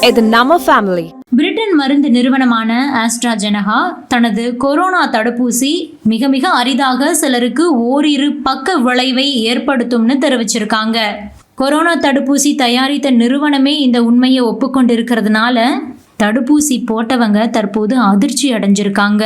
இது நம்ம family Britain மருந்து நிறுவனமான ஆஸ்ட்ராஜெனகா தனது கொரோனா தடுப்பூசி மிக மிக அரிதாக சிலருக்கு ஓரிரு பக்க விளைவை ஏற்படுத்தும்னு தெரிவிச்சிருக்காங்க. கொரோனா தடுப்பூசி தயாரித்த நிறுவனமே இந்த உண்மையை ஒப்புக்கொண்டிருக்கிறதுனால தடுப்பூசி போட்டவங்க தற்போது அதிர்ச்சி அடைஞ்சிருக்காங்க.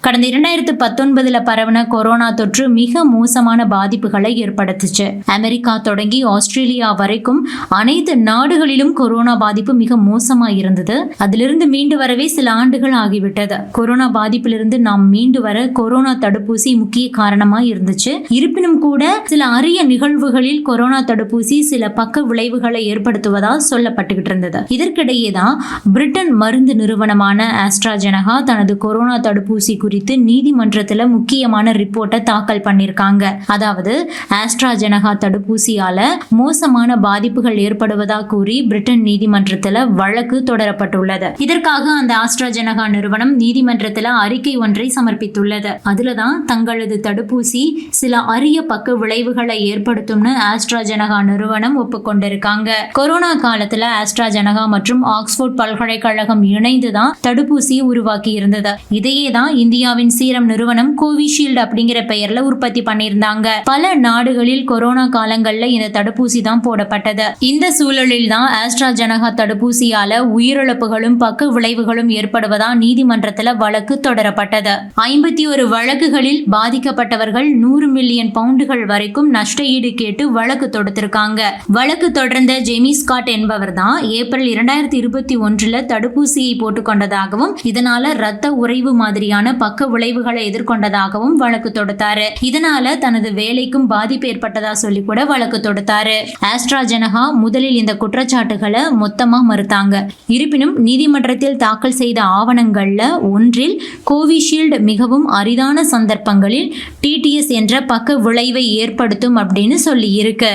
கடந்த இரண்டாயிரத்து பத்தொன்பதுல பரவன கொரோனா தொற்று மிக மோசமான பாதிப்புகளை ஏற்படுத்துச்சு. அமெரிக்கா தொடங்கி ஆஸ்திரேலியா வரைக்கும் அனைத்து நாடுகளிலும் கொரோனா பாதிப்பு மிக மோசமா இருந்தது. அதிலிருந்து மீண்டு வரவே சில ஆண்டுகள் ஆகிவிட்டது. கொரோனா பாதிப்பிலிருந்து நாம் மீண்டு வர கொரோனா தடுப்பூசி முக்கிய காரணமா இருந்துச்சு. இருப்பினும் கூட சில அரிய நிகழ்வுகளில் கொரோனா தடுப்பூசி சில பக்க விளைவுகளை ஏற்படுத்துவதால் சொல்லப்பட்டுகிட்டு இருந்தது. இதற்கிடையே தான் பிரிட்டன் மருந்து நிறுவனமான ஆஸ்ட்ராஜெனகா தனது கொரோனா தடுப்பூசி குறித்து நீதிமன்றத்துல முக்கியமான ரிப்போர்ட்டை தாக்கல் பண்ணியிருக்காங்க அதாவது ஆஸ்ட்ராஜெனகா தடுப்பூசியால மோசமான பாதிப்புகள் ஏற்படுவதா கூறி பிரிட்டன் நீதிமன்றத்துல வழக்கு தொடரப்பட்டுள்ளது. இதற்காக அந்த ஆஸ்ட்ராஜெனகா நிறுவனம் நீதிமன்றத்துல அறிக்கை ஒன்றை சமர்ப்பித்துள்ளது. அதுலதான் தங்களது தடுப்பூசி சில அரிய பக்க விளைவுகளை ஏற்படுத்தும்னு ஆஸ்ட்ராஜெனகா நிறுவனம் ஒப்புக்கொண்டிருக்காங்க. கொரோனா காலத்துல ஆஸ்ட்ராஜெனகா மற்றும் ஆக்ஸ்போர்ட் பல்கலைக்கழகம் இணைந்துதான் தடுப்பூசியை உருவாக்கி இருந்தது இதையே தான் இந்தியாவின் சீரம் நிறுவனம் கோவிஷீல்டு அப்படிங்கிற பெயர்ல உற்பத்தி பண்ணியிருந்தாங்க. பல நாடுகளில் கொரோனா காலங்கள்ல இந்த தடுப்பூசி தான் போடப்பட்டது. இந்த சூழலில் தான் ஆஸ்ட்ராஜெனகா தடுப்பூசியால உயிரிழப்புகளும் பக்க விளைவுகளும் ஏற்படுவதா நீதிமன்றத்துல வழக்கு தொடரப்பட்டது. ஐம்பத்தி ஒரு வழக்குகளில் பாதிக்கப்பட்டவர்கள் நூறு மில்லியன் பவுண்டுகள் வரைக்கும் நஷ்ட ஈடு கேட்டு வழக்கு தொடுத்திருக்காங்க. வழக்கு தொடர்ந்த ஜெமி ஸ்காட் என்பவர் தான் ஏப்ரல் இரண்டாயிரத்தி இருபத்தி ஒன்றுல தடுப்பூசியை போட்டுக்கொண்டதாகவும் இதனால ரத்த உறைவு மாதிரியான பக்க பக்க விளைவுகளை எதிர்கொண்டதாகவும் வழக்கு தொடுத்தாரு. இதனால தனது வேலைக்கும் பாதிப்பு ஏற்பட்டதா சொல்லி கூட வழக்கு தொடுத்தாரு. ஆஸ்ட்ராஜெனகா முதலில் இந்த குற்றச்சாட்டுகளை மொத்தமா மறுத்தாங்க. இருப்பினும் நீதிமன்றத்தில் தாக்கல் செய்த ஆவணங்கள்ல ஒன்றில் கோவிஷீல்டு மிகவும் அரிதான சந்தர்ப்பங்களில் டிடிஎஸ் என்ற பக்க விளைவை ஏற்படுத்தும் அப்படின்னு சொல்லி இருக்கு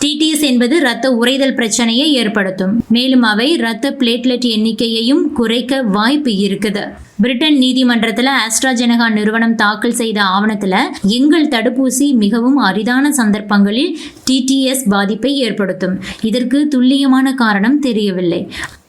டிடிஎஸ் என்பது இரத்த உறைதல் பிரச்சனையை ஏற்படுத்தும். மேலும் அவை இரத்த பிளேட்லெட் எண்ணிக்கையையும் குறைக்க வாய்ப்பு இருக்குது. பிரிட்டன் நீதிமன்றத்தில் ஆஸ்ட்ராஜெனகா நிறுவனம் தாக்கல் செய்த ஆவணத்தில் எங்கள் தடுப்பூசி மிகவும் அரிதான சந்தர்ப்பங்களில் டிடிஎஸ் பாதிப்பை ஏற்படுத்தும். இதற்கு துல்லியமான காரணம் தெரியவில்லை.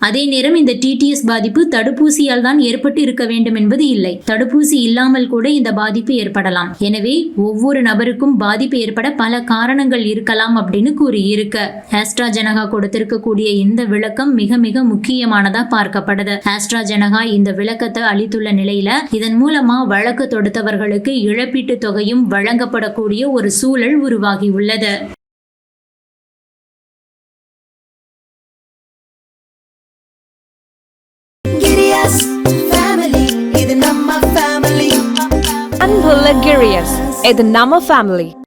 அதே நேரம் இந்த டிடிஎஸ் பாதிப்பு தடுப்பூசியால் தான் ஏற்பட்டு இருக்க வேண்டும் என்பது இல்லை. தடுப்பூசி இல்லாமல் கூட இந்த பாதிப்பு ஏற்படலாம். எனவே ஒவ்வொரு நபருக்கும் பாதிப்பு ஏற்பட பல காரணங்கள் இருக்கலாம் அப்படின்னு கூறியிருக்க. ஆஸ்ட்ராஜெனகா கொடுத்திருக்கக்கூடிய இந்த விளக்கம் மிக மிக முக்கியமானதா பார்க்கப்படுது. ஆஸ்ட்ராஜெனகா இந்த விளக்கத்தை அளித்துள்ள நிலையில இதன் மூலமா வழக்கு தொடுத்தவர்களுக்கு இழப்பீட்டு தொகையும் வழங்கப்படக்கூடிய ஒரு சூழல் உருவாகி உள்ளது Giddy-us family, இது நம்ம family. Hilarious இது நம்ம ஃபேமிலி